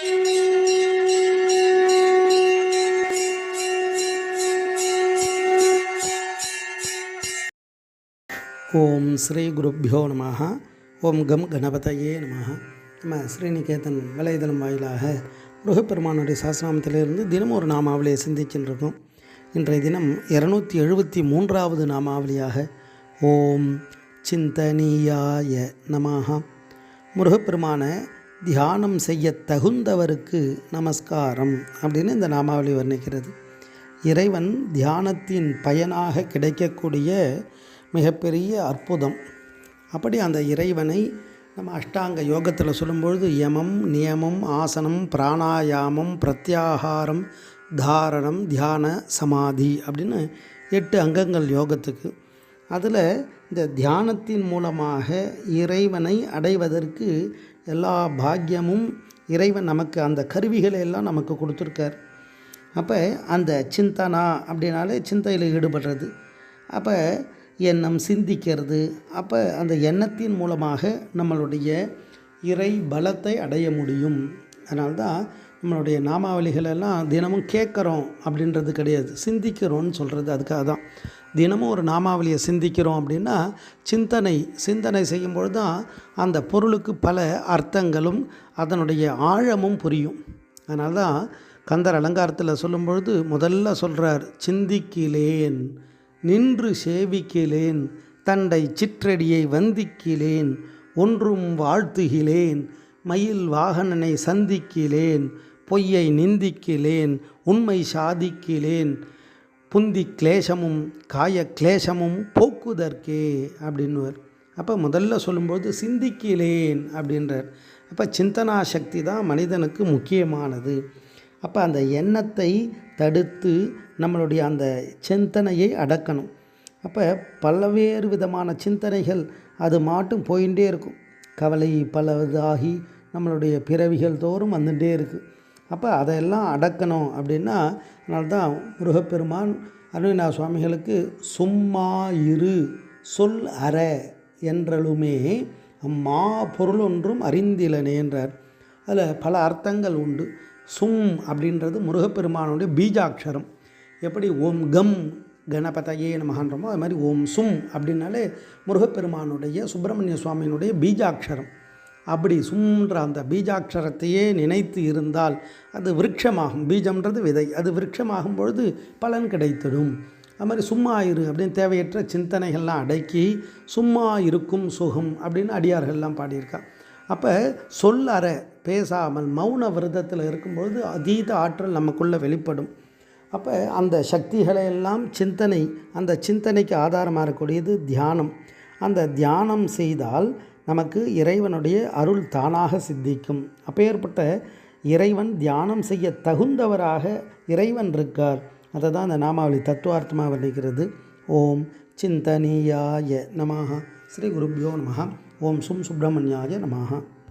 ஓம் ஸ்ரீ குருப்பியோ நம ஓம் கம் கணபதையே நம நம்ம ஸ்ரீநிகேதன் வலைதளம் வாயிலாக முருகப்பெருமானுடைய சாஸ்திராமத்திலிருந்து தினம் ஒரு நாமாவளியை சிந்திக்கின்றிருக்கோம். இன்றைய தினம் இரநூத்தி எழுபத்தி மூன்றாவது நாமாவளியாக ஓம் சிந்தனீயாய நமஹா. முருகப்பெருமான தியானம் செய்ய தகுந்தவருக்கு நமஸ்காரம் அப்படின்னு இந்த நாமாவளி வர்ணிக்கிறது. இறைவன் தியானத்தின் பயனாக கிடைக்கக்கூடிய மிகப்பெரிய அற்புதம். அப்படி அந்த இறைவனை நம்ம அஷ்டாங்க யோகத்தில் சொல்லும்பொழுது யமம் நியமம் ஆசனம் பிராணாயாமம் பிரத்யாகாரம் தாரணம் தியான சமாதி அப்படின்னு எட்டு அங்கங்கள் யோகத்துக்கு. அதில் இந்த தியானத்தின் மூலமாக இறைவனை அடைவதற்கு எல்லா பாக்கியமும் இறைவன் நமக்கு அந்த கருவிகளை எல்லாம் நமக்கு கொடுத்துருக்கார். அப்போ அந்த சிந்தனா அப்படின்னாலே சிந்தையில் ஈடுபடுறது. அப்போ எண்ணம் சிந்திக்கிறது. அப்போ அந்த எண்ணத்தின் மூலமாக நம்மளுடைய இறை பலத்தை அடைய முடியும். அதனால்தான் நம்மளுடைய நாமாவளிகளெல்லாம் தினமும் கேட்குறோம் அப்படின்றது கிடையாது. சிந்திக்கிறோன்னு சொல்கிறது அதுக்காக தான் தினமும் ஒரு நாமாவளியை சிந்திக்கிறோம் அப்படின்னா சிந்தனை சிந்தனை செய்யும்பொழுது தான் அந்த பொருளுக்கு பல அர்த்தங்களும் அதனுடைய ஆழமும் புரியும். அதனால தான் கந்தர் அலங்காரத்தில் சொல்லும்பொழுது முதல்ல சொல்கிறார் சிந்திக்கிலேன் நின்று சேவிக்கிலேன் தண்டை சிற்றடியை வந்திக்கிலேன் ஒன்றும் வாழ்த்துகிலேன் மயில் வாகனனை சந்திக்கிலேன் பொய்யை நிந்திக்கிலேன் உண்மை சாதிக்கிலேன் புந்தி கிளேசமும் காய கிளேசமும் போக்குதற்கே அப்படின்னுவர். அப்போ முதல்ல சொல்லும்போது சிந்திக்கிலேன் அப்படின்றார். அப்போ சிந்தனா சக்தி தான் மனிதனுக்கு முக்கியமானது. அப்போ அந்த எண்ணத்தை தடுத்து நம்மளுடைய அந்த சிந்தனையை அடக்கணும். அப்போ பல்வேறு விதமான சிந்தனைகள் அது மாட்டும் போயிட்டே இருக்கும். கவலை பலதாகி நம்மளுடைய பிறவிகள் தோறும் வந்துட்டே இருக்குது அப்போ அதையெல்லாம் அடக்கணும் அப்படின்னா அதனால்தான் முருகப்பெருமான் அருணா சுவாமிகளுக்கு சும்மா இரு சொல் அற என்றலுமே அம்மா பொருள் ஒன்றும் அறிந்திலனே என்றார். அதில் பல அர்த்தங்கள் உண்டு. சும் அப்படின்றது முருகப்பெருமானுடைய பீஜாட்சரம். எப்படி ஓம் கம் கணபதையே நமகன்றமோ அது மாதிரி ஓம் சும் அப்படின்னாலே முருகப்பெருமானுடைய சுப்பிரமணிய சுவாமியினுடைய பீஜாட்சரம். அப்படி சும்ன்ற அந்த பீஜாட்சரத்தையே நினைத்து இருந்தால் அது விருட்சமாகும். பீஜம்ன்றது விதை. அது விருட்சமாகும் பொழுது பலன் கிடைத்திடும். அது மாதிரி சும்மா இரு அப்படின்னு தேவையற்ற சிந்தனைகள்லாம் அடக்கி சும்மா இருக்கும் சுகம் அப்படின்னு அடியார்கள்லாம் பாடியிருக்கா. அப்போ சொல் அற பேசாமல் மௌன விரதத்தில் இருக்கும்பொழுது அதீத ஆற்றல் நமக்குள்ளே வெளிப்படும். அப்போ அந்த சக்திகளை எல்லாம் சிந்தனை அந்த சிந்தனைக்கு ஆதாரமாக இருக்கக்கூடியது தியானம். அந்த தியானம் செய்தால் நமக்கு இறைவனுடைய அருள் தானாக சித்திக்கும். அப்பேற்பட்ட இறைவன் தியானம் செய்ய தகுந்தவராக இறைவன் இருக்கார். அதை தான் அந்த நாமாவளி தத்துவார்த்தமாக வர்ணிக்கிறது. ஓம் சிந்தனியாய நமஹா. ஸ்ரீ குருப்யோ நமஹா. ஓம் சும் சுப்பிரமணியாய நமஹ.